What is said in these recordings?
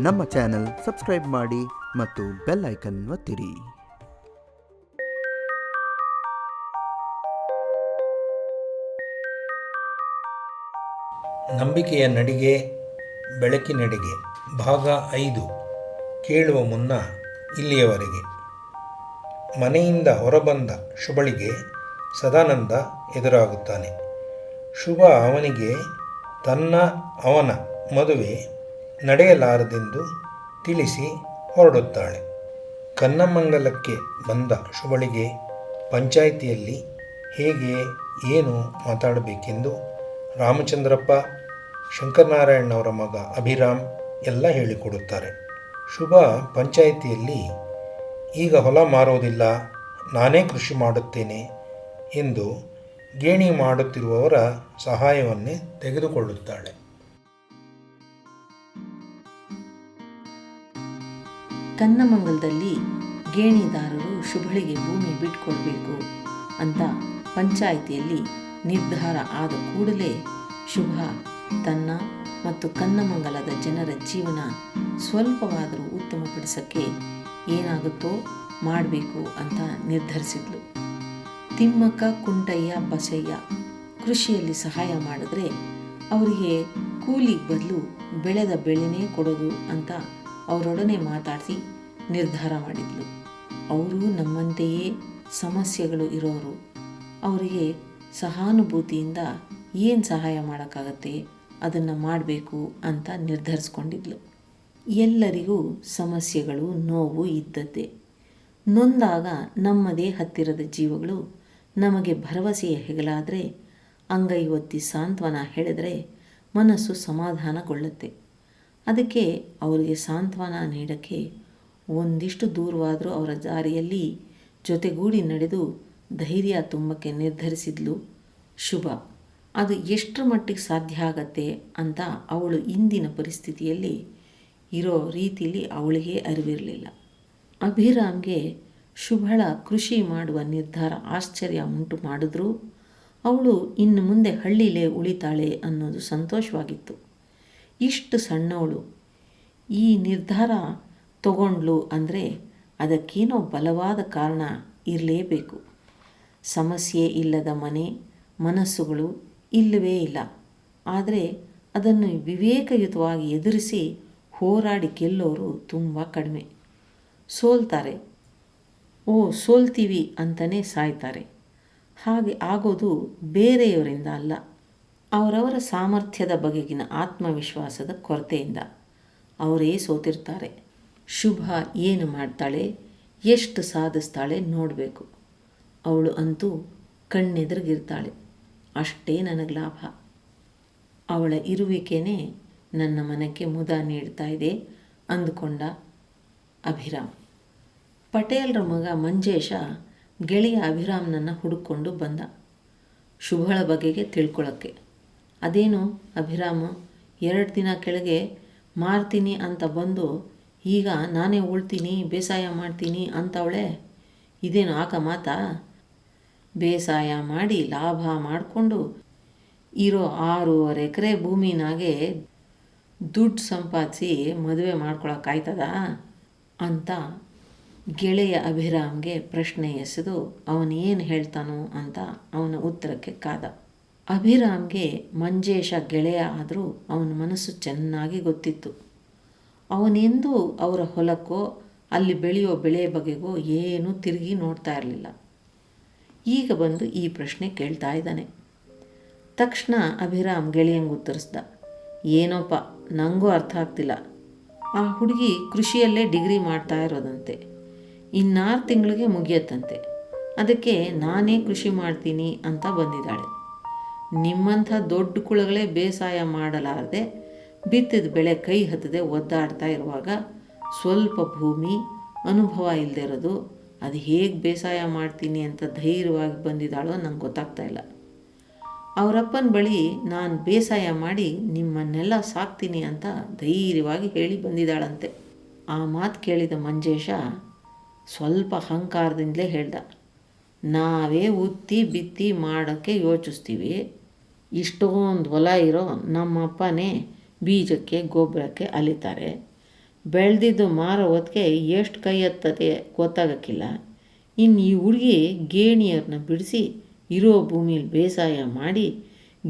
ನಮ್ಮ channel subscribe ಮಾಡಿ ಮತ್ತು ಬೆಲ್ ಐಕನ್ ಒತ್ತಿರಿ. ನಂಬಿಕೆಯ ನಡಿಗೆ, ಬೆಳಕಿನಡಿಗೆ. ಭಾಗ ಐದು. ಕೇಳುವ ಮುನ್ನ ಇಲ್ಲಿಯವರೆಗೆ. ಮನೆಯಿಂದ ಹೊರಬಂದ ಶುಭಳಿಗೆ ಸದಾನಂದ ಎದುರಾಗುತ್ತಾನೆ. ಶುಭ ಅವನಿಗೆ, ತನ್ನ ಅವನ ಮದುವೆ ನಡೆಯಲಾರದೆಂದು ತಿಳಿಸಿ ಹೊರಡುತ್ತಾಳೆ. ಕನ್ನಮಂಗಲಕ್ಕೆ ಬಂದ ಶುಭಳಿಗೆ ಪಂಚಾಯಿತಿಯಲ್ಲಿ ಹೇಗೆ ಏನು ಮಾತಾಡಬೇಕೆಂದು ರಾಮಚಂದ್ರಪ್ಪ, ಶಂಕರನಾರಾಯಣನವರ ಮಗ ಅಭಿರಾಮ್ ಎಲ್ಲ ಹೇಳಿಕೊಡುತ್ತಾರೆ. ಶುಭ ಪಂಚಾಯಿತಿಯಲ್ಲಿ ಈಗ ಹೊಲ ಮಾರೋದಿಲ್ಲ, ನಾನೇ ಕೃಷಿ ಮಾಡುತ್ತೇನೆ ಎಂದು ಗೇಣಿ ಮಾಡುತ್ತಿರುವವರ ಸಹಾಯವನ್ನೇ ತೆಗೆದುಕೊಳ್ಳುತ್ತಾಳೆ. ಕನ್ನಮಂಗಲದಲ್ಲಿ ಗೇಣಿದಾರರು ಶುಭಳಿಗೆ ಭೂಮಿ ಬಿಟ್ಕೊಡ್ಬೇಕು ಅಂತ ಪಂಚಾಯಿತಿಯಲ್ಲಿ ನಿರ್ಧಾರ ಆದ ಕೂಡಲೇ ಶುಭ ತನ್ನ ಮತ್ತು ಕನ್ನಮಂಗಲದ ಜನರ ಜೀವನ ಸ್ವಲ್ಪವಾದರೂ ಉತ್ತಮಪಡಿಸೋಕ್ಕೆ ಏನಾಗುತ್ತೋ ಮಾಡಬೇಕು ಅಂತ ನಿರ್ಧರಿಸಿದ್ಲು. ತಿಮ್ಮಕ್ಕ, ಕುಂಟಯ್ಯ, ಬಸಯ್ಯ ಕೃಷಿಯಲ್ಲಿ ಸಹಾಯ ಮಾಡಿದ್ರೆ ಅವರಿಗೆ ಕೂಲಿಗೆ ಬದಲು ಬೆಳೆದ ಬೆಳೆನೇ ಕೊಡೋದು ಅಂತ ಅವರೊಡನೆ ಮಾತಾಡಿಸಿ ನಿರ್ಧಾರ ಮಾಡಿದ್ಲು. ಅವರು ನಮ್ಮಂತೆಯೇ ಸಮಸ್ಯೆಗಳು ಇರೋರು. ಅವರಿಗೆ ಸಹಾನುಭೂತಿಯಿಂದ ಏನು ಸಹಾಯ ಮಾಡೋಕ್ಕಾಗತ್ತೆ, ಅದನ್ನು ಮಾಡಬೇಕು ಅಂತ ನಿರ್ಧರಿಸ್ಕೊಂಡಿದ್ಲು. ಎಲ್ಲರಿಗೂ ಸಮಸ್ಯೆಗಳು, ನೋವು ಇದ್ದದ್ದೇ. ನೊಂದಾಗ ನಮ್ಮದೇ ಹತ್ತಿರದ ಜೀವಗಳು ನಮಗೆ ಭರವಸೆಯ ಹೆಗಲಾದರೆ ಅಂಗೈ ಒತ್ತಿ ಸಾಂತ್ವನ ಹೇಳಿದರೆ ಮನಸ್ಸು ಸಮಾಧಾನಗೊಳ್ಳುತ್ತೆ. ಅದಕ್ಕೆ ಅವರಿಗೆ ಸಾಂತ್ವನ ನೀಡೋಕ್ಕೆ ಒಂದಿಷ್ಟು ದೂರವಾದರೂ ಅವರ ದಾರಿಯಲ್ಲಿ ಜೊತೆಗೂಡಿ ನಡೆದು ಧೈರ್ಯ ತುಂಬಕ್ಕೆ ನಿರ್ಧರಿಸಿದ್ಲು ಶುಭ. ಅದು ಎಷ್ಟರ ಮಟ್ಟಿಗೆ ಸಾಧ್ಯ ಆಗತ್ತೆ ಅಂತ ಅವಳು ಇಂದಿನ ಪರಿಸ್ಥಿತಿಯಲ್ಲಿ ಇರೋ ರೀತಿಯಲ್ಲಿ ಅವಳಿಗೆ ಅರಿವಿರಲಿಲ್ಲ. ಅಭಿರಾಮ್ಗೆ ಶುಭಳ ಕೃಷಿ ಮಾಡುವ ನಿರ್ಧಾರ ಆಶ್ಚರ್ಯ ಉಂಟು ಮಾಡಿದ್ರೂ. ಅವಳು ಇನ್ನು ಮುಂದೆ ಹಳ್ಳಿಲೇ ಉಳಿತಾಳೆ ಅನ್ನೋದು ಸಂತೋಷವಾಗಿತ್ತು. ಇಷ್ಟು ಸಣ್ಣವಳು. ಈ ನಿರ್ಧಾರ ತಗೊಂಡ್ಲು ಅಂದರೆ ಅದಕ್ಕೇನೋ ಬಲವಾದ ಕಾರಣ ಇರಲೇಬೇಕು. ಸಮಸ್ಯೆ ಇಲ್ಲದ ಮನೆ, ಮನಸ್ಸುಗಳು ಇಲ್ಲವೇ ಇಲ್ಲ. ಆದರೆ ಅದನ್ನು ವಿವೇಕಯುತವಾಗಿ ಎದುರಿಸಿ ಹೋರಾಡಿ ಗೆಲ್ಲೋರು ತುಂಬ ಕಡಿಮೆ. ಸೋಲ್ತಾರೆ. ಓ, ಸೋಲ್ತೀವಿ ಅಂತಲೇ ಸಾಯ್ತಾರೆ. ಹಾಗೆ ಆಗೋದು ಬೇರೆಯವರಿಂದ ಅಲ್ಲ, ಅವರವರ ಸಾಮರ್ಥ್ಯದ ಬಗೆಗಿನ ಆತ್ಮವಿಶ್ವಾಸದ ಕೊರತೆಯಿಂದ. ಅವರೇ ಸೋತಿರ್ತಾರೆ. ಶುಭ ಏನು ಮಾಡ್ತಾಳೆ? ಎಷ್ಟು ಸಾಧಿಸ್ತಾಳೆ ನೋಡಬೇಕು. ಅವಳು ಅಂತೂ ಕಣ್ಣೆದುರಿಗಿರ್ತಾಳೆ. ಅಷ್ಟೇ ನನಗೆ ಲಾಭ. ಅವಳ ಇರುವಿಕೆನೇ ನನ್ನ ಮನಕ್ಕೆ ಮುದ ನೀಡ್ತಾ ಇದೆ ಅಂದುಕೊಂಡ ಅಭಿರಾಮ್. ಪಟೇಲ್ರ ಮಗ ಮಂಜೇಶ ಗೆಳೆಯ ಅಭಿರಾಮ್ನನ್ನು ಹುಡುಕೊಂಡು ಬಂದ. ಶುಭಳ ಬಗೆಗೆ ತಿಳ್ಕೊಳ್ಳೋಕ್ಕೆ ಅದೇನು ಅಭಿರಾಮ್? ಎರಡು ದಿನ ಕೆಳಗೆ ಮಾರ್ತೀನಿ ಅಂತ ಬಂದು ಈಗ ನಾನೇ ಉಳ್ತೀನಿ, ಬೇಸಾಯ ಮಾಡ್ತೀನಿ ಅಂತವಳೆ, ಇದೇನು ಆಕ ಮಾತಾ? ಬೇಸಾಯ ಮಾಡಿ ಲಾಭ ಮಾಡಿಕೊಂಡು ಇರೋ ಆರೂವರೆ ಎಕರೆ ಭೂಮಿನಾಗೆ ದುಡ್ಡು ಸಂಪಾದಿಸಿ ಮದುವೆ ಮಾಡ್ಕೊಳಕ್ಕಾಯ್ತದ ಅಂತ ಗೆಳೆಯ ಅಭಿರಾಮ್ಗೆ ಪ್ರಶ್ನೆ ಎಸೆದು ಅವನು ಏನು ಹೇಳ್ತಾನೋ ಅಂತ ಅವನ ಉತ್ತರಕ್ಕೆ ಕಾದ. ಅಭಿರಾಮ್ಗೆ ಮಂಜೇಶ ಗೆಳೆಯ ಆದರೂ ಅವನ ಮನಸ್ಸು ಚೆನ್ನಾಗಿ ಗೊತ್ತಿತ್ತು. ಅವನೆಂದೂ ಅವರ ಹೊಲಕ್ಕೋ, ಅಲ್ಲಿ ಬೆಳೆಯೋ ಬೆಳೆ ಬಗೆಗೋ ಏನೂ ತಿರುಗಿ ನೋಡ್ತಾ ಇರಲಿಲ್ಲ. ಈಗ ಬಂದು ಈ ಪ್ರಶ್ನೆ ಕೇಳ್ತಾ ಇದ್ದಾನೆ. ತಕ್ಷಣ ಅಭಿರಾಮ್ ಗೆಳೆಯಂಗೆ ಉತ್ತರಿಸ್ದ ಏನೋಪ್ಪ ನನಗೂ ಅರ್ಥ ಆಗ್ತಿಲ್ಲ. ಆ ಹುಡುಗಿ ಕೃಷಿಯಲ್ಲೇ ಡಿಗ್ರಿ ಮಾಡ್ತಾ ಇರೋದಂತೆ. ಇನ್ನಾರು ತಿಂಗಳಿಗೆ ಮುಗಿಯತ್ತಂತೆ. ಅದಕ್ಕೆ ನಾನೇ ಕೃಷಿ ಮಾಡ್ತೀನಿ ಅಂತ ಬಂದಿದ್ದಾಳೆ. ನಿಮ್ಮಂಥ ದೊಡ್ಡ ಕುಳಗಳೇ ಬೇಸಾಯ ಮಾಡಲಾರದೆ ಬಿತ್ತಿದ ಬೆಳೆ ಕೈ ಹತ್ತದೆ ಒದ್ದಾಡ್ತಾ ಇರುವಾಗ ಸ್ವಲ್ಪ ಭೂಮಿ ಅನುಭವ ಇಲ್ಲದೆ ಇರೋದು, ಅದು ಹೇಗೆ ಬೇಸಾಯ ಮಾಡ್ತೀನಿ ಅಂತ ಧೈರ್ಯವಾಗಿ ಬಂದಿದ್ದಾಳೋ ನಂಗೆ ಗೊತ್ತಾಗ್ತಾ ಇಲ್ಲ. ಅವರಪ್ಪನ ಬಳಿ ನಾನು ಬೇಸಾಯ ಮಾಡಿ ನಿಮ್ಮನ್ನೆಲ್ಲ ಸಾಕ್ತೀನಿ ಅಂತ ಧೈರ್ಯವಾಗಿ ಹೇಳಿ ಬಂದಿದ್ದಾಳಂತೆ. ಆ ಮಾತು ಕೇಳಿದ ಮಂಜೇಶ ಸ್ವಲ್ಪ ಅಹಂಕಾರದಿಂದಲೇ ಹೇಳ್ದ, ನಾವೇ ಉತ್ತಿ ಬಿತ್ತಿ ಮಾಡೋಕ್ಕೆ ಯೋಚಿಸ್ತೀವಿ. ಇಷ್ಟೊಂದು ಹೊಲ ಇರೋ ನಮ್ಮಪ್ಪನೇ ಬೀಜಕ್ಕೆ ಗೊಬ್ಬರಕ್ಕೆ ಅಲಿತಾರೆ. ಬೆಳೆದಿದ್ದು ಮಾರೋ ಹೊತ್ತಿಗೆ ಎಷ್ಟು ಕೈ ಹತ್ತದೆ ಗೊತ್ತಾಗಕ್ಕಿಲ್ಲ. ಇನ್ನು ಈ ಹುಡುಗಿ ಗೇಣಿಯವ್ರನ್ನ ಬಿಡಿಸಿ ಇರೋ ಭೂಮಿಲಿ ಬೇಸಾಯ ಮಾಡಿ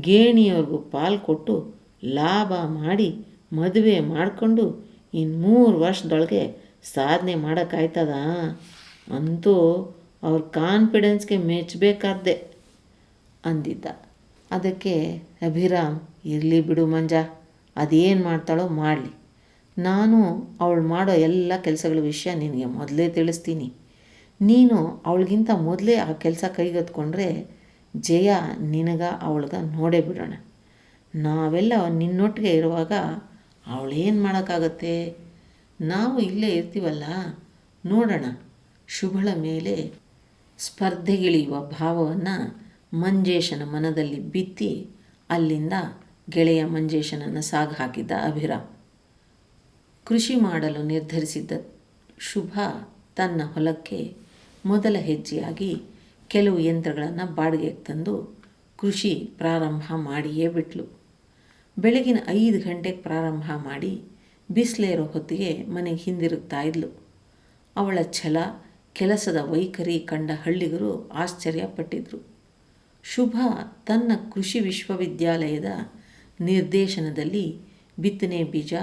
ಗೇಣಿಯವ್ರಿಗೂ ಪಾಲು ಕೊಟ್ಟು ಲಾಭ ಮಾಡಿ ಮದುವೆ ಮಾಡಿಕೊಂಡು ಇನ್ನು ಮೂರು ವರ್ಷದೊಳಗೆ ಸಾಧನೆ ಮಾಡೋಕ್ಕಾಯ್ತದ? ಅಂತೂ ಅವ್ರ ಕಾನ್ಫಿಡೆನ್ಸ್ಗೆ ಮೆಚ್ಚಬೇಕಾದ್ದೆ ಅಂದಿದ್ದ. ಅದಕ್ಕೆ, ಅಭಿರಾಮ್, ಇರಲಿ ಬಿಡು ಮಂಜ. ಅದೇನು ಮಾಡ್ತಾಳೋ ಮಾಡಲಿ. ನಾನು ಅವಳು ಮಾಡೋ ಎಲ್ಲ ಕೆಲಸಗಳ ವಿಷಯ ನಿನಗೆ ಮೊದಲೇ ತಿಳಿಸ್ತೀನಿ. ನೀನು ಅವಳಿಗಿಂತ ಮೊದಲೇ ಆ ಕೆಲಸ ಕೈಗೆತ್ಕೊಂಡ್ರೆ ಜಯ ನಿನಗ ಅವಳಿಗ ನೋಡೇ ಬಿಡೋಣ. ನಾವೆಲ್ಲ ನಿನ್ನೊಟ್ಟಿಗೆ ಇರುವಾಗ ಅವಳೇನು ಮಾಡೋಕ್ಕಾಗತ್ತೆ? ನಾವು ಇಲ್ಲೇ ಇರ್ತೀವಲ್ಲ? ನೋಡೋಣ. ಶುಭಳ ಮೇಲೆ ಸ್ಪರ್ಧೆಗಿಳಿಯುವ ಭಾವವನ್ನು ಮಂಜೇಶನ ಮನದಲ್ಲಿ ಬಿತ್ತಿ ಅಲ್ಲಿಂದ ಗೆಳೆಯ ಮಂಜೇಶನನ್ನು ಸಾಗ ಹಾಕಿದ್ದ ಅಭಿರಾಮ್. ಕೃಷಿ ಮಾಡಲು ನಿರ್ಧರಿಸಿದ್ದ ಶುಭ ತನ್ನ ಹೊಲಕ್ಕೆ ಮೊದಲ ಹೆಜ್ಜೆಯಾಗಿ ಕೆಲವು ಯಂತ್ರಗಳನ್ನು ಬಾಡಿಗೆಗೆ ತಂದು ಕೃಷಿ ಪ್ರಾರಂಭ ಮಾಡಿಯೇ ಬಿಟ್ಲು. ಬೆಳಗಿನ ಐದು ಗಂಟೆಗೆ ಪ್ರಾರಂಭ ಮಾಡಿ ಬಿಸಿಲೇರೋ ಹೊತ್ತಿಗೆ ಮನೆಗೆ ಹಿಂದಿರುಗ್ತಾ ಇದ್ಲು. ಅವಳ ಛಲ, ಕೆಲಸದ ವೈಖರಿ ಕಂಡ ಹಳ್ಳಿಗರು ಆಶ್ಚರ್ಯಪಟ್ಟಿದ್ರು. ಶುಭ ತನ್ನ ಕೃಷಿ ವಿಶ್ವವಿದ್ಯಾಲಯದ ನಿರ್ದೇಶನದಲ್ಲಿ ಬಿತ್ತನೆ ಬೀಜ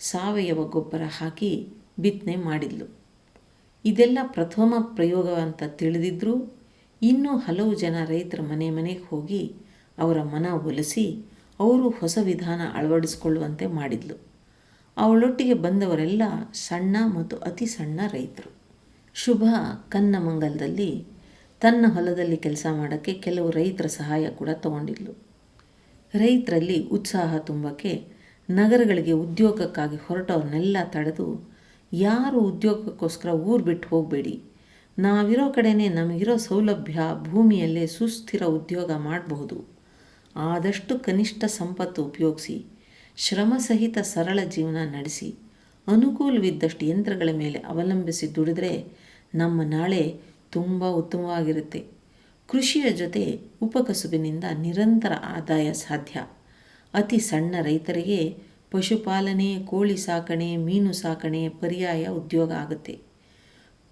ಸಾವಯವ ಗೊಬ್ಬರ ಹಾಕಿ ಬಿತ್ತನೆ ಮಾಡಿದ್ಲು. ಇದೆಲ್ಲ ಪ್ರಥಮ ಪ್ರಯೋಗ ಅಂತ ತಿಳಿದಿದ್ದರೂ ಇನ್ನೂ ಹಲವು ಜನ ರೈತರ ಮನೆ ಮನೆಗೆ ಹೋಗಿ ಅವರ ಮನ ಒಲಿಸಿ ಅವರು ಹೊಸ ವಿಧಾನ ಅಳವಡಿಸಿಕೊಳ್ಳುವಂತೆ ಮಾಡಿದ್ಲು. ಅವಳೊಟ್ಟಿಗೆ ಬಂದವರೆಲ್ಲ ಸಣ್ಣ ಮತ್ತು ಅತಿ ಸಣ್ಣ ರೈತರು. ಶುಭ ಕನ್ನಮಂಗಲದಲ್ಲಿ ತನ್ನ ಹೊಲದಲ್ಲಿ ಕೆಲಸ ಮಾಡೋಕ್ಕೆ ಕೆಲವು ರೈತರ ಸಹಾಯ ಕೂಡ ತಗೊಂಡಿದ್ಲು. ರೈತರಲ್ಲಿ ಉತ್ಸಾಹ ತುಂಬಕ್ಕೆ ನಗರಗಳಿಗೆ ಉದ್ಯೋಗಕ್ಕಾಗಿ ಹೊರಟವ್ರನ್ನೆಲ್ಲ ತಡೆದು ಯಾರು ಉದ್ಯೋಗಕ್ಕೋಸ್ಕರ ಊರು ಬಿಟ್ಟು ಹೋಗಬೇಡಿ. ನಾವಿರೋ ಕಡೆನೇ ನಮಗಿರೋ ಸೌಲಭ್ಯ, ಭೂಮಿಯಲ್ಲೇ ಸುಸ್ಥಿರ ಉದ್ಯೋಗ ಮಾಡಬಹುದು. ಆದಷ್ಟು ಕನಿಷ್ಠ ಸಂಪತ್ತು ಉಪಯೋಗಿಸಿ ಶ್ರಮಸಹಿತ ಸರಳ ಜೀವನ ನಡೆಸಿ, ಅನುಕೂಲವಿದ್ದಷ್ಟು ಯಂತ್ರಗಳ ಮೇಲೆ ಅವಲಂಬಿಸಿ ದುಡಿದ್ರೆ ನಮ್ಮ ನಾಳೆ ತುಂಬ ಉತ್ತಮವಾಗಿರುತ್ತೆ. ಕೃಷಿಯ ಜೊತೆ ಉಪಕಸುಬಿನಿಂದ ನಿರಂತರ ಆದಾಯ ಸಾಧ್ಯ. ಅತಿ ಸಣ್ಣ ರೈತರಿಗೆ ಪಶುಪಾಲನೆ, ಕೋಳಿ ಸಾಕಣೆ, ಮೀನು ಸಾಕಣೆ ಪರ್ಯಾಯ ಉದ್ಯೋಗ ಆಗುತ್ತೆ.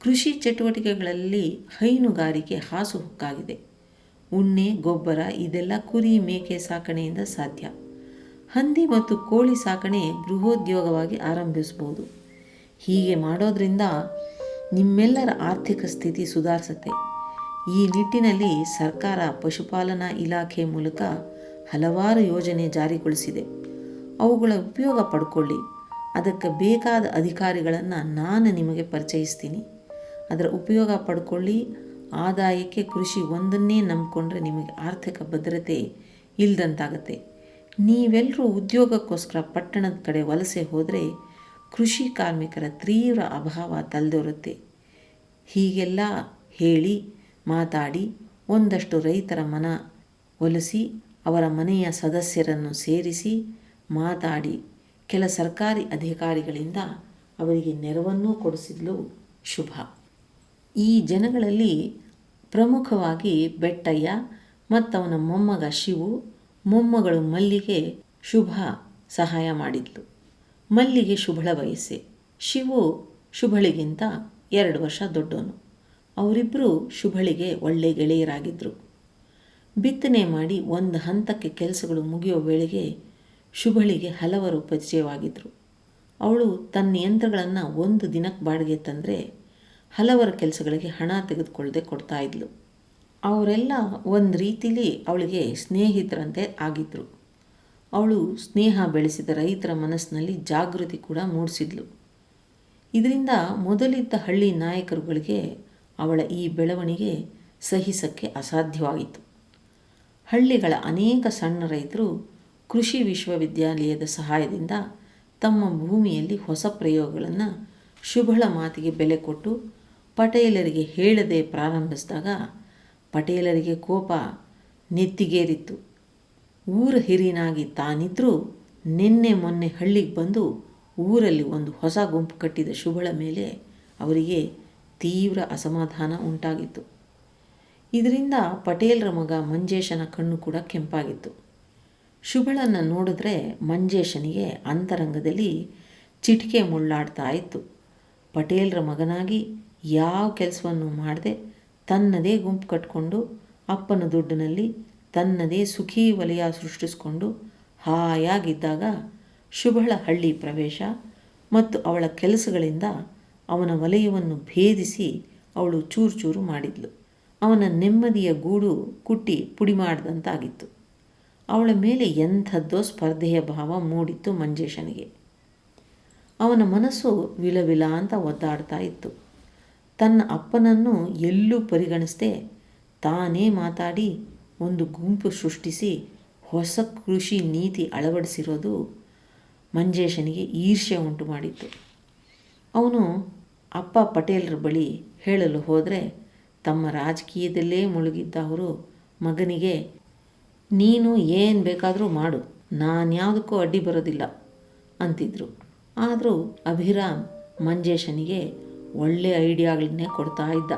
ಕೃಷಿ ಚಟುವಟಿಕೆಗಳಲ್ಲಿ ಹೈನುಗಾರಿಕೆ ಹಾಸುಹೊಕ್ಕಾಗಿದೆ ಉಣ್ಣೆ, ಗೊಬ್ಬರ ಇದೆಲ್ಲ ಕುರಿ ಮೇಕೆ ಸಾಕಣೆಯಿಂದ ಸಾಧ್ಯ. ಹಂದಿ ಮತ್ತು ಕೋಳಿ ಸಾಕಣೆ ಗೃಹೋದ್ಯೋಗವಾಗಿ ಆರಂಭಿಸ್ಬೋದು. ಹೀಗೆ ಮಾಡೋದ್ರಿಂದ ನಿಮ್ಮೆಲ್ಲರ ಆರ್ಥಿಕ ಸ್ಥಿತಿ ಸುಧಾರಿಸುತ್ತೆ. ಈ ನಿಟ್ಟಿನಲ್ಲಿ ಸರ್ಕಾರ ಪಶುಪಾಲನಾ ಇಲಾಖೆ ಮೂಲಕ ಹಲವಾರು ಯೋಜನೆ ಜಾರಿಗೊಳಿಸಿದೆ. ಅವುಗಳ ಉಪಯೋಗ ಪಡ್ಕೊಳ್ಳಿ. ಅದಕ್ಕೆ ಬೇಕಾದ ಅಧಿಕಾರಿಗಳನ್ನು ನಾನು ನಿಮಗೆ ಪರಿಚಯಿಸ್ತೀನಿ. ಅದರ ಉಪಯೋಗ ಪಡ್ಕೊಳ್ಳಿ. ಆದಾಯಕ್ಕೆ ಕೃಷಿ ಒಂದನ್ನೇ ನಂಬಿಕೊಂಡ್ರೆ ನಿಮಗೆ ಆರ್ಥಿಕ ಭದ್ರತೆ ಇಲ್ದಂತಾಗತ್ತೆ. ನೀವೆಲ್ಲರೂ ಉದ್ಯೋಗಕ್ಕೋಸ್ಕರ ಪಟ್ಟಣದ ಕಡೆ ವಲಸೆ ಹೋದರೆ ಕೃಷಿ ಕಾರ್ಮಿಕರ ತೀವ್ರ ಅಭಾವ ತಲೆದೋರುತ್ತೆ. ಹೀಗೆಲ್ಲ ಹೇಳಿ ಮಾತಾಡಿ ಒಂದಷ್ಟು ರೈತರ ಮನ ಒಲಿಸಿ ಅವರ ಮನೆಯ ಸದಸ್ಯರನ್ನು ಸೇರಿಸಿ ಮಾತಾಡಿ ಕೆಲ ಸರ್ಕಾರಿ ಅಧಿಕಾರಿಗಳಿಂದ ಅವರಿಗೆ ನೆರವನ್ನೂ ಕೊಡಿಸಿದ್ಲು ಶುಭ. ಈ ಜನಗಳಲ್ಲಿ ಪ್ರಮುಖವಾಗಿ ಬೆಟ್ಟಯ್ಯ ಮತ್ತವನ ಮೊಮ್ಮಗ ಶಿವು, ಮೊಮ್ಮಗಳು ಮಲ್ಲಿಗೆ ಶುಭ ಸಹಾಯ ಮಾಡಿದ್ಲು. ಮಲ್ಲಿಗೆ ಶುಭಳ ವಯಸ್ಸೆ. ಶಿವು ಶುಭಳಿಗಿಂತ ಎರಡು ವರ್ಷ ದೊಡ್ಡವನು. ಅವರಿಬ್ಬರು ಶುಭಳಿಗೆ ಒಳ್ಳೆ ಗೆಳೆಯರಾಗಿದ್ದರು ಬಿತ್ತನೆ ಮಾಡಿ ಒಂದು ಹಂತಕ್ಕೆ ಕೆಲಸಗಳು ಮುಗಿಯೋ ವೇಳೆಗೆ ಶುಭಳಿಗೆ ಹಲವರು ಪರಿಚಯವಾಗಿದ್ದರು ಅವಳು ತನ್ನ ಯಂತ್ರಗಳನ್ನು ಒಂದು ದಿನಕ್ಕೆ ಬಾಡಿಗೆ ತಂದರೆ ಹಲವರ ಕೆಲಸಗಳಿಗೆ ಹಣ ತೆಗೆದುಕೊಳ್ಳದೆ ಕೊಡ್ತಾ ಇದ್ಲು. ಅವರೆಲ್ಲ ಒಂದು ರೀತಿಲಿ ಅವಳಿಗೆ ಸ್ನೇಹಿತರಂತೆ ಆಗಿದ್ದರು ಅವಳು ಸ್ನೇಹ ಬೆಳೆಸಿದ ರೈತರ ಮನಸ್ಸಿನಲ್ಲಿ ಜಾಗೃತಿ ಕೂಡ ಮೂಡಿಸಿದ್ಲು. ಇದರಿಂದ ಮೊದಲಿದ್ದ ಹಳ್ಳಿ ನಾಯಕರುಗಳಿಗೆ ಅವಳ ಈ ಬೆಳವಣಿಗೆ ಸಹಿಸಕ್ಕೆ ಅಸಾಧ್ಯವಾಯಿತು ಹಳ್ಳಿಗಳ ಅನೇಕ ಸಣ್ಣ ರೈತರು ಕೃಷಿ ವಿಶ್ವವಿದ್ಯಾಲಯದ ಸಹಾಯದಿಂದ ತಮ್ಮ ಭೂಮಿಯಲ್ಲಿ ಹೊಸ ಪ್ರಯೋಗಗಳನ್ನು ಶುಭಳ ಮಾತಿಗೆ ಬೆಲೆ ಕೊಟ್ಟು ಪಟೇಲರಿಗೆ ಹೇಳದೆ ಪ್ರಾರಂಭಿಸಿದಾಗ ಪಟೇಲರಿಗೆ ಕೋಪ ನೆತ್ತಿಗೇರಿತ್ತು. ಊರ ಹಿರಿಯನಾಗಿ ತಾನಿದ್ರೂ ನಿನ್ನೆ ಮೊನ್ನೆ ಹಳ್ಳಿಗೆ ಬಂದು ಊರಲ್ಲಿ ಒಂದು ಹೊಸ ಗುಂಪು ಕಟ್ಟಿದ ಶುಭಳ ಮೇಲೆ ಅವರಿಗೆ ತೀವ್ರ ಅಸಮಾಧಾನ ಉಂಟಾಗಿತ್ತು. ಇದರಿಂದ ಪಟೇಲ್ರ ಮಗ ಮಂಜೇಶನ ಕಣ್ಣು ಕೂಡ ಕೆಂಪಾಗಿತ್ತು. ಶುಭಳನ್ನು ನೋಡಿದ್ರೆ ಮಂಜೇಶನಿಗೆ ಅಂತರಂಗದಲ್ಲಿ ಚಿಟಿಕೆ ಮುಳ್ಳಾಡ್ತಾ ಇತ್ತು. ಪಟೇಲ್ರ ಮಗನಾಗಿ ಯಾವ ಕೆಲಸವನ್ನು ಮಾಡದೆ ತನ್ನದೇ ಗುಂಪು ಕಟ್ಕೊಂಡು ಅಪ್ಪನ ದುಡ್ಡಿನಲ್ಲಿ ತನ್ನದೇ ಸುಖಿ ವಲಯ ಸೃಷ್ಟಿಸಿಕೊಂಡು ಹಾಯಾಗಿದ್ದಾಗ ಶುಭಳ ಹಳ್ಳಿ ಪ್ರವೇಶ ಮತ್ತು ಅವಳ ಕೆಲಸಗಳಿಂದ ಅವನ ವಲಯವನ್ನು ಭೇದಿಸಿ ಅವಳು ಚೂರು ಚೂರು ಮಾಡಿದ್ಲು. ಅವನ ನೆಮ್ಮದಿಯ ಗೂಡು ಕುಟ್ಟಿ ಪುಡಿ ಮಾಡಿದಂತಾಗಿತ್ತು ಅವಳ ಮೇಲೆ ಎಂಥದ್ದೋ ಸ್ಪರ್ಧೆಯ ಭಾವ ಮೂಡಿತ್ತು ಮಂಜೇಶನಿಗೆ. ಅವನ ಮನಸ್ಸು ವಿಲವಿಲ ಅಂತ ಒದ್ದಾಡ್ತಾ ಇತ್ತು. ತನ್ನ ಅಪ್ಪನನ್ನು ಎಲ್ಲೂ ಪರಿಗಣಿಸದೆ ತಾನೇ ಮಾತಾಡಿ ಒಂದು ಗುಂಪು ಸೃಷ್ಟಿಸಿ ಹೊಸ ಕೃಷಿ ನೀತಿ ಅಳವಡಿಸಿರೋದು ಮಂಜೇಶನಿಗೆ ಈರ್ಷ್ಯ ಉಂಟು ಮಾಡಿತ್ತು ಅವನು ಅಪ್ಪ ಪಟೇಲರ ಬಳಿ ಹೇಳಲು ಹೋದರೆ ತಮ್ಮ ರಾಜಕೀಯದಲ್ಲೇ ಮುಳುಗಿದ್ದ ಅವರು ಮಗನಿಗೆ, ನೀನು ಏನು ಬೇಕಾದರೂ ಮಾಡು, ನಾನು ಯಾವುದಕ್ಕೂ ಅಡ್ಡಿ ಬರೋದಿಲ್ಲ ಅಂತಿದ್ರು. ಆದರೂ ಅಭಿರಾಮ್ ಮಂಜೇಶನಿಗೆ ಒಳ್ಳೆ ಐಡಿಯಾಗಳನ್ನೇ ಕೊಡ್ತಾ ಇದ್ದ.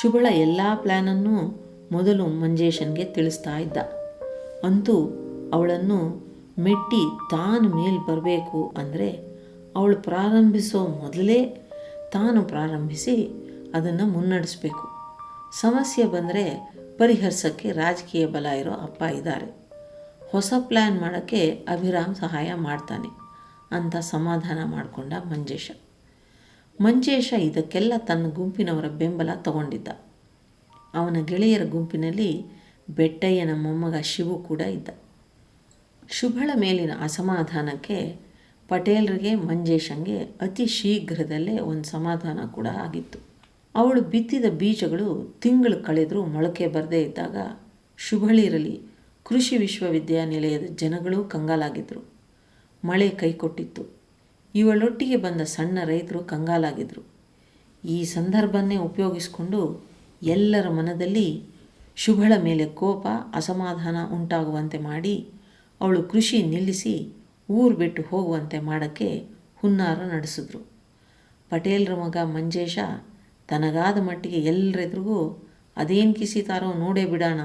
ಶುಭಳ ಎಲ್ಲ ಪ್ಲ್ಯಾನನ್ನು ಮೊದಲು ಮಂಜೇಶನ್ಗೆ ತಿಳಿಸ್ತಾ ಇದ್ದ. ಅಂತೂ ಅವಳನ್ನು ಮೆಟ್ಟಿ ತಾನು ಮೇಲೆ ಬರಬೇಕು ಅಂದರೆ ಅವಳು ಪ್ರಾರಂಭಿಸೋ ಮೊದಲೇ ತಾನು ಪ್ರಾರಂಭಿಸಿ ಅದನ್ನು ಮುನ್ನಡೆಸಬೇಕು. ಸಮಸ್ಯೆ ಬಂದರೆ ಪರಿಹರಿಸೋಕ್ಕೆ ರಾಜಕೀಯ ಬಲ ಇರೋ ಅಪ್ಪ ಇದ್ದಾರೆ. ಹೊಸ ಪ್ಲ್ಯಾನ್ ಮಾಡೋಕ್ಕೆ ಅಭಿರಾಮ್ ಸಹಾಯ ಮಾಡ್ತಾನೆ ಅಂತ ಸಮಾಧಾನ ಮಾಡಿಕೊಂಡ ಮಂಜೇಶ. ಮಂಜೇಶ ಇದಕ್ಕೆಲ್ಲ ತನ್ನ ಗುಂಪಿನವರ ಬೆಂಬಲ ತಗೊಂಡಿದ್ದ. ಅವನ ಗೆಳೆಯರ ಗುಂಪಿನಲ್ಲಿ ಬೆಟ್ಟಯ್ಯನ ಮೊಮ್ಮಗ ಶಿವು ಕೂಡ ಇದ್ದ. ಶುಭಳ ಮೇಲಿನ ಅಸಮಾಧಾನಕ್ಕೆ ಪಟೇಲರಿಗೆ ಮಂಜೇಶಂಗೆ ಅತಿ ಶೀಘ್ರದಲ್ಲೇ ಒಂದು ಸಮಾಧಾನ ಕೂಡ ಆಗಿತ್ತು. ಅವಳು ಬಿತ್ತಿದ ಬೀಜಗಳು ತಿಂಗಳು ಕಳೆದರೂ ಮೊಳಕೆ ಬರದೇ ಇದ್ದಾಗ ಶುಭಳಿರಲಿ ಕೃಷಿ ವಿಶ್ವವಿದ್ಯಾನಿಲಯದ ಜನಗಳು ಕಂಗಾಲಾಗಿದ್ದರು ಮಳೆ ಕೈಕೊಟ್ಟಿತ್ತು. ಇವಳೊಟ್ಟಿಗೆ ಬಂದ ಸಣ್ಣ ರೈತರು ಕಂಗಾಲಾಗಿದ್ದರು ಈ ಸಂದರ್ಭನ್ನೇ ಉಪಯೋಗಿಸಿಕೊಂಡು ಎಲ್ಲರ ಮನದಲ್ಲಿ ಶುಭಳ ಮೇಲೆ ಕೋಪ, ಅಸಮಾಧಾನ ಉಂಟಾಗುವಂತೆ ಮಾಡಿ ಅವಳು ಕೃಷಿ ನಿಲ್ಲಿಸಿ ಊರು ಬಿಟ್ಟು ಹೋಗುವಂತೆ ಮಾಡೋಕ್ಕೆ ಹುನ್ನಾರ ನಡೆಸಿದ್ರು. ಪಟೇಲ್ರ ಮಗ ಮಂಜೇಶ ತನಗಾದ ಮಟ್ಟಿಗೆ ಎಲ್ಲರೆದ್ರಿಗೂ ಅದೇನು ಕಿಸಿತಾರೋ ನೋಡೇ ಬಿಡೋಣ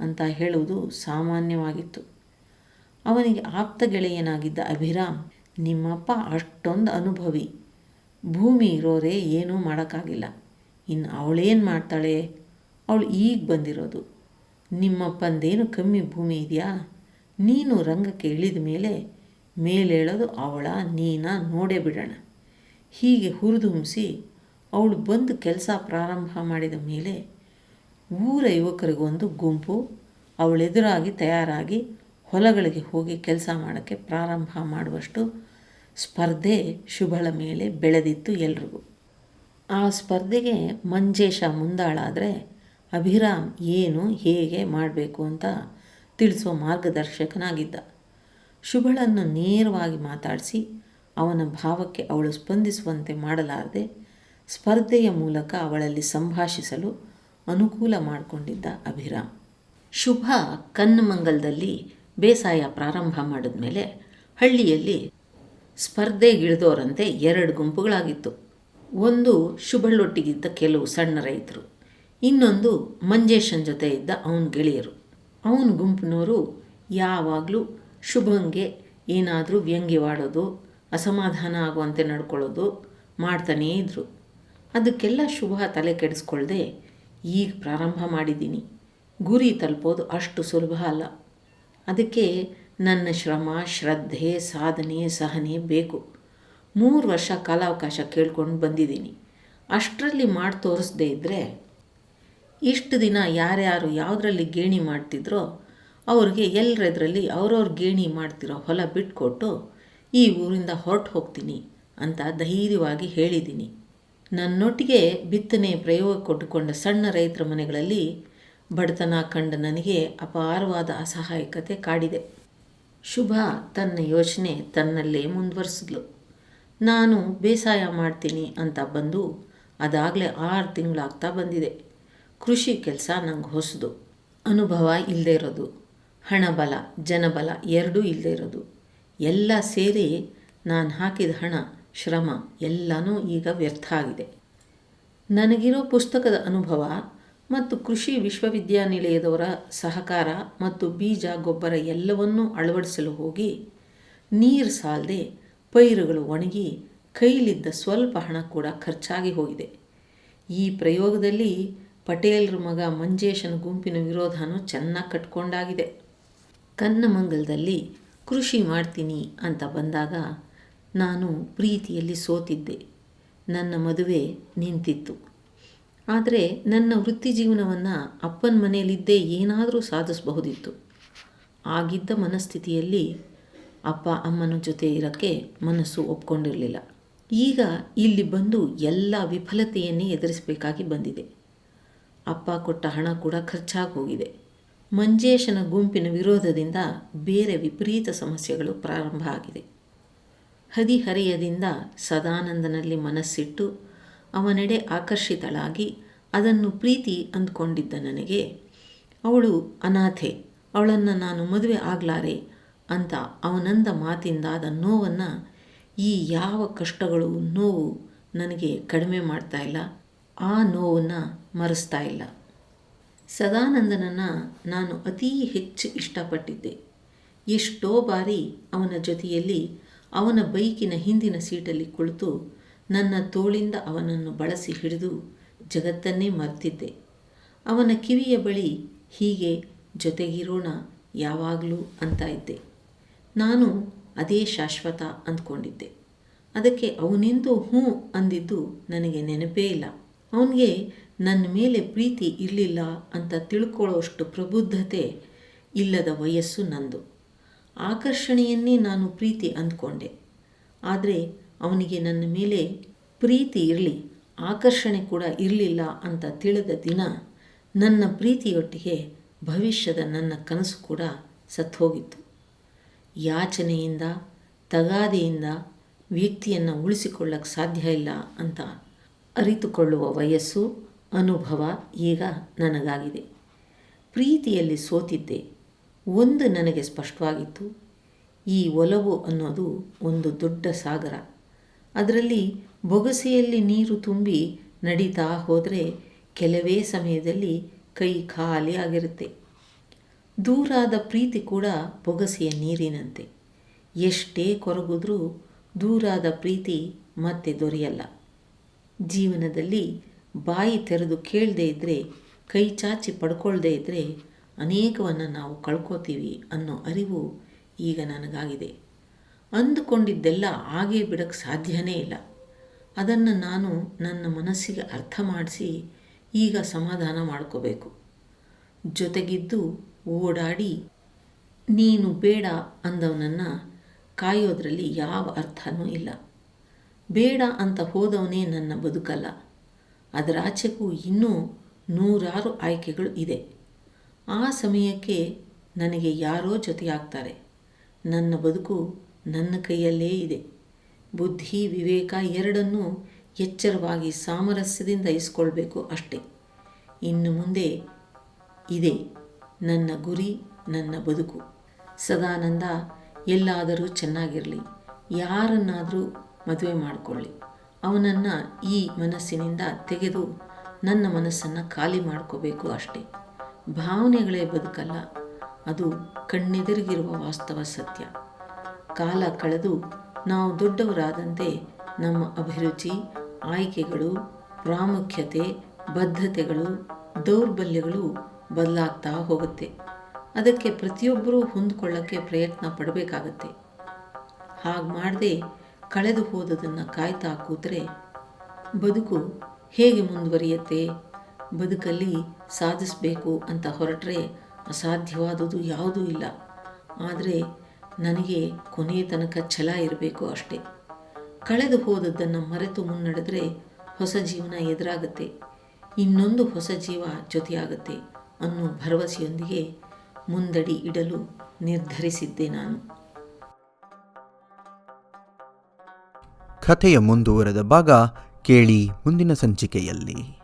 ಅಂತ ಹೇಳುವುದು ಸಾಮಾನ್ಯವಾಗಿತ್ತು. ಅವನಿಗೆ ಆಪ್ತ ಗೆಳೆಯನಾಗಿದ್ದ ಅಭಿರಾಮ್, ನಿಮ್ಮಪ್ಪ ಅಷ್ಟೊಂದು ಅನುಭವಿ. ಭೂಮಿ ಇರೋರೇ ಏನೂ ಮಾಡೋಕ್ಕಾಗಿಲ್ಲ. ಇನ್ನು ಅವಳೇನು ಮಾಡ್ತಾಳೆ? ಅವಳು ಈಗ ಬಂದಿರೋದು. ನಿಮ್ಮಪ್ಪಂದೇನು ಕಮ್ಮಿ ಭೂಮಿ ಇದೆಯಾ? ನೀನು ರಂಗಕ್ಕೆ ಇಳಿದ ಮೇಲೆ ಮೇಲೇಳೋದು ಅವಳ ನೀನ ನೋಡೇ ಬಿಡೋಣ. ಹೀಗೆ ಹುರಿದುಂಬಿಸಿ ಅವಳು ಬಂದು ಕೆಲಸ ಪ್ರಾರಂಭ ಮಾಡಿದ ಮೇಲೆ ಊರ ಯುವಕರಿಗೊಂದು ಗುಂಪು ಅವಳೆದುರಾಗಿ ತಯಾರಾಗಿ ಹೊಲಗಳಿಗೆ ಹೋಗಿ ಕೆಲಸ ಮಾಡೋಕ್ಕೆ ಪ್ರಾರಂಭ ಮಾಡುವಷ್ಟು ಸ್ಪರ್ಧೆ ಶುಭಳ ಮೇಲೆ ಬೆಳೆದಿತ್ತು ಎಲ್ರಿಗೂ. ಆ ಸ್ಪರ್ಧೆಗೆ ಮಂಜೇಶ ಮುಂದಾಳಾದರೆ ಅಭಿರಾಮ್ ಏನು ಹೇಗೆ ಮಾಡಬೇಕು ಅಂತ ತಿಳಿಸೋ ಮಾರ್ಗದರ್ಶಕನಾಗಿದ್ದ. ಶುಭಳನ್ನು ನೇರವಾಗಿ ಮಾತಾಡಿಸಿ ಅವನ ಭಾವಕ್ಕೆ ಅವಳು ಸ್ಪಂದಿಸುವಂತೆ ಮಾಡಲಾರದೆ ಸ್ಪರ್ಧೆಯ ಮೂಲಕ ಅವಳಲ್ಲಿ ಸಂಭಾಷಿಸಲು ಅನುಕೂಲ ಮಾಡಿಕೊಂಡಿದ್ದ ಅಭಿರಾಮ್. ಶುಭ ಕನ್ನಮಂಗಲದಲ್ಲಿ ಬೇಸಾಯ ಪ್ರಾರಂಭ ಮಾಡಿದ ಮೇಲೆ ಹಳ್ಳಿಯಲ್ಲಿ ಸ್ಪರ್ಧೆಗಿಳಿದೋರಂತೆ ಎರಡು ಗುಂಪುಗಳಾಗಿತ್ತು. ಒಂದು ಶುಭಳೊಟ್ಟಿಗಿದ್ದ ಕೆಲವು ಸಣ್ಣ ರೈತರು, ಇನ್ನೊಂದು ಮಂಜೇಶನ್ ಜೊತೆ ಇದ್ದ ಅವನ ಗೆಳೆಯರು. ಅವನ ಗುಂಪಿನವರು ಯಾವಾಗಲೂ ಶುಭಂಗೆ ಏನಾದರೂ ವ್ಯಂಗ್ಯವಾಡೋದು ಅಸಮಾಧಾನ ಆಗುವಂತೆ ನಡ್ಕೊಳ್ಳೋದು ಮಾಡ್ತಾನೇ ಇದ್ದರು ಅದಕ್ಕೆಲ್ಲ ಶುಭ ತಲೆ ಕೆಡಿಸ್ಕೊಳ್ದೆ ಈಗ ಪ್ರಾರಂಭ ಮಾಡಿದ್ದೀನಿ. ಗುರಿ ತಲುಪೋದು ಅಷ್ಟು ಸುಲಭ ಅಲ್ಲ. ಅದಕ್ಕೆ ನನ್ನ ಶ್ರಮ, ಶ್ರದ್ಧೆ, ಸಾಧನೆ, ಸಹನೆ ಬೇಕು. ಮೂರು ವರ್ಷ ಕಾಲಾವಕಾಶ ಕೇಳ್ಕೊಂಡು ಬಂದಿದ್ದೀನಿ. ಅಷ್ಟರಲ್ಲಿ ಮಾಡಿ ತೋರಿಸ್ದೇ ಇದ್ದರೆ ಇಷ್ಟು ದಿನ ಯಾರ್ಯಾರು ಯಾವುದರಲ್ಲಿ ಗೇಣಿ ಮಾಡ್ತಿದ್ರೋ ಅವ್ರಿಗೆ ಎಲ್ಲರದ್ರಲ್ಲಿ ಅವ್ರವ್ರ ಗೇಣಿ ಮಾಡ್ತಿರೋ ಹೊಲ ಬಿಟ್ಕೊಟ್ಟು ಈ ಊರಿಂದ ಹೊರಟು ಹೋಗ್ತೀನಿ ಅಂತ ಧೈರ್ಯವಾಗಿ ಹೇಳಿದ್ದೀನಿ ನನ್ನೊಟ್ಟಿಗೆ ಬಿತ್ತನೆ ಪ್ರಯೋಗ ಕೊಟ್ಟುಕೊಂಡ ಸಣ್ಣ ರೈತರ ಮನೆಗಳಲ್ಲಿ ಬಡತನ ಕಂಡ ನನಗೆ ಅಪಾರವಾದ ಅಸಹಾಯಕತೆ ಕಾಡಿದೆ. ಶುಭ ತನ್ನ ಯೋಚನೆ ತನ್ನಲ್ಲೇ ಮುಂದುವರಿಸಿದ್ಲು. ನಾನು ಬೇಸಾಯ ಮಾಡ್ತೀನಿ ಅಂತ ಬಂದು ಅದಾಗಲೇ ಆರು ತಿಂಗಳಾಗ್ತಾ ಬಂದಿದೆ. ಕೃಷಿ ಕೆಲಸ ನಂಗೆ ಹೊಸದು. ಅನುಭವ ಇಲ್ಲದೆ ಇರೋದು. ಹಣಬಲ, ಜನಬಲ ಎರಡೂ ಇಲ್ಲದೆ ಇರೋದು. ಎಲ್ಲ ಸೇರಿ ನಾನು ಹಾಕಿದ ಹಣ, ಶ್ರಮ ಎಲ್ಲನೂ ಈಗ ವ್ಯರ್ಥ ಆಗಿದೆ. ನನಗಿರೋ ಪುಸ್ತಕದ ಅನುಭವ ಮತ್ತು ಕೃಷಿ ವಿಶ್ವವಿದ್ಯಾನಿಲಯದವರ ಸಹಕಾರ ಮತ್ತು ಬೀಜ, ಗೊಬ್ಬರ ಎಲ್ಲವನ್ನೂ ಅಳವಡಿಸಲು ಹೋಗಿ ನೀರು ಸಾಲದೆ ಪೈರುಗಳು ಒಣಗಿ ಕೈಲಿದ್ದ ಸ್ವಲ್ಪ ಹಣ ಕೂಡ ಖರ್ಚಾಗಿ ಹೋಗಿದೆ. ಈ ಪ್ರಯೋಗದಲ್ಲಿ ಪಟೇಲ್ರ ಮಗ ಮಂಜೇಶನ ಗುಂಪಿನ ವಿರೋಧನೂ ಚೆನ್ನಾಗಿ ಕಟ್ಕೊಂಡಾಗಿದೆ. ಕನ್ನಮಂಗಲದಲ್ಲಿ ಕೃಷಿ ಮಾಡ್ತೀನಿ ಅಂತ ಬಂದಾಗ ನಾನು ಪ್ರೀತಿಯಲ್ಲಿ ಸೋತಿದ್ದೆ. ನನ್ನ ಮದುವೆ ನಿಂತಿತ್ತು. ಆದರೆ ನನ್ನ ವೃತ್ತಿ ಜೀವನವನ್ನು ಅಪ್ಪನ ಮನೆಯಲ್ಲಿದ್ದೇ ಏನಾದರೂ ಸಾಧಿಸಬಹುದಿತ್ತು. ಆಗಿದ್ದ ಮನಸ್ಥಿತಿಯಲ್ಲಿ ಅಪ್ಪ ಅಮ್ಮನ ಜೊತೆ ಇರೋಕ್ಕೆ ಮನಸ್ಸು ಒಪ್ಕೊಂಡಿರಲಿಲ್ಲ. ಈಗ ಇಲ್ಲಿ ಬಂದು ಎಲ್ಲ ವಿಫಲತೆಯನ್ನೇ ಎದುರಿಸಬೇಕಾಗಿ ಬಂದಿದೆ. ಅಪ್ಪ ಕೊಟ್ಟ ಹಣ ಕೂಡ ಖರ್ಚಾಗಿ ಹೋಗಿದೆ ಮಂಜೇಶನ ಗುಂಪಿನ ವಿರೋಧದಿಂದ ಬೇರೆ ವಿಪರೀತ ಸಮಸ್ಯೆಗಳು ಪ್ರಾರಂಭ ಆಗಿದೆ. ಹದಿಹರೆಯದಿಂದ ಸದಾನಂದನಲ್ಲಿ ಮನಸ್ಸಿಟ್ಟು ಅವನೆಡೆ ಆಕರ್ಷಿತಳಾಗಿ ಅದನ್ನು ಪ್ರೀತಿ ಅಂದ್ಕೊಂಡಿದ್ದ ನನಗೆ, ಅವಳು ಅನಾಥೆ, ಅವಳನ್ನು ನಾನು ಮದುವೆ ಆಗಲಾರೆ ಅಂತ ಅವನಂದ ಮಾತಿಂದಾದ ನೋವನ್ನು ಈ ಯಾವ ಕಷ್ಟಗಳು ನೋವು ನನಗೆ ಕಡಿಮೆ ಮಾಡ್ತಾ ಇಲ್ಲ, ಆ ನೋವನ್ನು ಮರೆಸ್ತಾ ಇಲ್ಲ. ಸದಾನಂದನನ್ನು ನಾನು ಅತೀ ಹೆಚ್ಚು ಇಷ್ಟಪಟ್ಟಿದ್ದೆ. ಎಷ್ಟೋ ಬಾರಿ ಅವನ ಜೊತೆಯಲ್ಲಿ ಅವನ ಬೈಕಿನ ಹಿಂದಿನ ಸೀಟಲ್ಲಿ ಕುಳಿತು ನನ್ನ ತೋಳಿಂದ ಅವನನ್ನು ಬಳಸಿ ಹಿಡಿದು ಜಗತ್ತನ್ನೇ ಮರೆತಿದ್ದೆ. ಅವನ ಕಿವಿಯ ಬಳಿ ಹೀಗೆ ಜೊತೆಗಿರೋಣ ಯಾವಾಗಲೂ ಅಂತ ಇದ್ದೆ. ನಾನು ಅದೇ ಶಾಶ್ವತ ಅಂದ್ಕೊಂಡಿದ್ದೆ. ಅದಕ್ಕೆ ಅವನಿಂದು ಹ್ಞೂ ಅಂದಿದ್ದು ನನಗೆ ನೆನಪೇ ಇಲ್ಲ. ಅವನಿಗೆ ನನ್ನ ಮೇಲೆ ಪ್ರೀತಿ ಇರಲಿಲ್ಲ ಅಂತ ತಿಳ್ಕೊಳ್ಳೋಷ್ಟು ಪ್ರಬುದ್ಧತೆ ಇಲ್ಲದ ವಯಸ್ಸು ನಂದು. ಆಕರ್ಷಣೆಯನ್ನೇ ನಾನು ಪ್ರೀತಿ ಅಂದ್ಕೊಂಡೆ. ಆದರೆ ಅವನಿಗೆ ನನ್ನ ಮೇಲೆ ಪ್ರೀತಿ ಇರಲಿ, ಆಕರ್ಷಣೆ ಕೂಡ ಇರಲಿಲ್ಲ ಅಂತ ತಿಳಿದ ದಿನ ನನ್ನ ಪ್ರೀತಿಯೊಟ್ಟಿಗೆ ಭವಿಷ್ಯದ ನನ್ನ ಕನಸು ಕೂಡ ಸತ್ತೋಗಿತ್ತು. ಯಾಚನೆಯಿಂದ, ತಗಾದೆಯಿಂದ ವ್ಯಕ್ತಿಯನ್ನು ಉಳಿಸಿಕೊಳ್ಳಕ್ಕೆ ಸಾಧ್ಯ ಇಲ್ಲ ಅಂತ ಅರಿತುಕೊಳ್ಳುವ ವಯಸ್ಸು ಅನುಭವ ಈಗ ನನಗಾಗಿದೆ. ಪ್ರೀತಿಯಲ್ಲಿ ಸೋತಿದ್ದೆ. ಒಂದು ನನಗೆ ಸ್ಪಷ್ಟವಾಗಿತ್ತು. ಈ ಒಲವು ಅನ್ನೋದು ಒಂದು ದೊಡ್ಡ ಸಾಗರ. ಅದರಲ್ಲಿ ಬೊಗಸೆಯಲ್ಲಿ ನೀರು ತುಂಬಿ ನಡೀತಾ ಹೋದರೆ ಕೆಲವೇ ಸಮಯದಲ್ಲಿ ಕೈ ಖಾಲಿ ಆಗಿರುತ್ತೆ. ದೂರಾದ ಪ್ರೀತಿ ಕೂಡ ಬೊಗಸೆಯ ನೀರಿನಂತೆ. ಎಷ್ಟೇ ಕೊರಗಿದ್ರೂ ದೂರಾದ ಪ್ರೀತಿ ಮತ್ತೆ ದೊರೆಯಲ್ಲ. ಜೀವನದಲ್ಲಿ ಬಾಯಿ ತೆರೆದು ಕೇಳದೇ ಇದ್ದರೆ ಕೈ ಚಾಚಿ ಪಡ್ಕೊಳ್ದೇ ಇದ್ದರೆ ಅನೇಕವನ್ನು ನಾವು ಕಳ್ಕೋತೀವಿ ಅನ್ನೋ ಅರಿವು ಈಗ ನನಗಾಗಿದೆ. ಅಂದುಕೊಂಡಿದ್ದೆಲ್ಲ ಆಗೇ ಬಿಡಕ್ಕೆ ಸಾಧ್ಯನೇ ಇಲ್ಲ. ಅದನ್ನು ನಾನು ನನ್ನ ಮನಸ್ಸಿಗೆ ಅರ್ಥ ಮಾಡಿಸಿ ಈಗ ಸಮಾಧಾನ ಮಾಡ್ಕೋಬೇಕು. ಜೊತೆಗಿದ್ದು ಓಡಾಡಿ, ನೀನು ಬೇಡ ಅಂದವನನ್ನು ಕಾಯೋದ್ರಲ್ಲಿ ಯಾವ ಅರ್ಥನೂ ಇಲ್ಲ. ಬೇಡ ಅಂತ ಹೋದವನೇ ನನ್ನ ಬದುಕಲ್ಲ. ಅದರಾಚೆಗೂ ಇನ್ನೂ ನೂರಾರು ಆಯ್ಕೆಗಳು ಇದೆ. ಆ ಸಮಯಕ್ಕೆ ನನಗೆ ಯಾರೋ ಜೊತೆಯಾಗ್ತಾರೆ. ನನ್ನ ಬದುಕು ನನ್ನ ಕೈಯಲ್ಲೇ ಇದೆ. ಬುದ್ಧಿ, ವಿವೇಕ ಎರಡನ್ನೂ ಎಚ್ಚರವಾಗಿ ಸಾಮರಸ್ಯದಿಂದ ಇಸ್ಕೊಳ್ಬೇಕು ಅಷ್ಟೆ. ಇನ್ನು ಮುಂದೆ ಇದೆ ನನ್ನ ಗುರಿ, ನನ್ನ ಬದುಕು. ಸದಾನಂದ, ಎಲ್ಲಾದರೂ ಚೆನ್ನಾಗಿರಲಿ. ಯಾರನ್ನಾದರೂ ಮದುವೆ ಮಾಡಿಕೊಳ್ಳಿ. ಅವನನ್ನು ಈ ಮನಸ್ಸಿನಿಂದ ತೆಗೆದು ನನ್ನ ಮನಸ್ಸನ್ನು ಖಾಲಿ ಮಾಡ್ಕೋಬೇಕು ಅಷ್ಟೇ. ಭಾವನೆಗಳೇ ಬದುಕಲ್ಲ, ಅದು ಕಣ್ಣೆದುರಿಗಿರುವ ವಾಸ್ತವ ಸತ್ಯ. ಕಾಲ ಕಳೆದು ನಾವು ದೊಡ್ಡವರಾದಂತೆ ನಮ್ಮ ಅಭಿರುಚಿ, ಆಯ್ಕೆಗಳು, ಪ್ರಾಮುಖ್ಯತೆ, ಬದ್ಧತೆಗಳು, ದೌರ್ಬಲ್ಯಗಳು ಬದಲಾಗ್ತಾ ಹೋಗುತ್ತೆ. ಅದಕ್ಕೆ ಪ್ರತಿಯೊಬ್ಬರೂ ಹೊಂದ್ಕೊಳ್ಳೋಕ್ಕೆ ಪ್ರಯತ್ನ ಪಡಬೇಕಾಗತ್ತೆ. ಹಾಗೆ ಮಾಡದೆ ಕಳೆದು ಹೋದದನ್ನು ಕಾಯ್ತಾ ಕೂತರೆ, ಬದುಕು ಹೇಗೆ ಮುಂದುವರಿಯುತ್ತೆ? ಬದುಕಲ್ಲಿ ಸಾಧಿಸಬೇಕು ಅಂತ ಹೊರಟ್ರೆ ಅಸಾಧ್ಯವಾದುದು ಯಾವುದೂ ಇಲ್ಲ. ಆದರೆ ನನಗೆ ಕೊನೆಯ ತನಕ ಛಲ ಇರಬೇಕು ಅಷ್ಟೇ. ಕಳೆದು ಹೋದದ್ದನ್ನು ಮರೆತು ಮುನ್ನಡೆದ್ರೆ ಹೊಸ ಜೀವನ ಎದುರಾಗುತ್ತೆ. ಇನ್ನೊಂದು ಹೊಸ ಜೀವ ಜೊತೆಯಾಗುತ್ತೆ ಅನ್ನೋ ಭರವಸೆಯೊಂದಿಗೆ ಮುಂದಡಿ ಇಡಲು ನಿರ್ಧರಿಸಿದ್ದೆ ನಾನು. ಕಥೆಯ ಮುಂದುವರೆದ ಭಾಗ ಕೇಳಿ ಮುಂದಿನ ಸಂಚಿಕೆಯಲ್ಲಿ.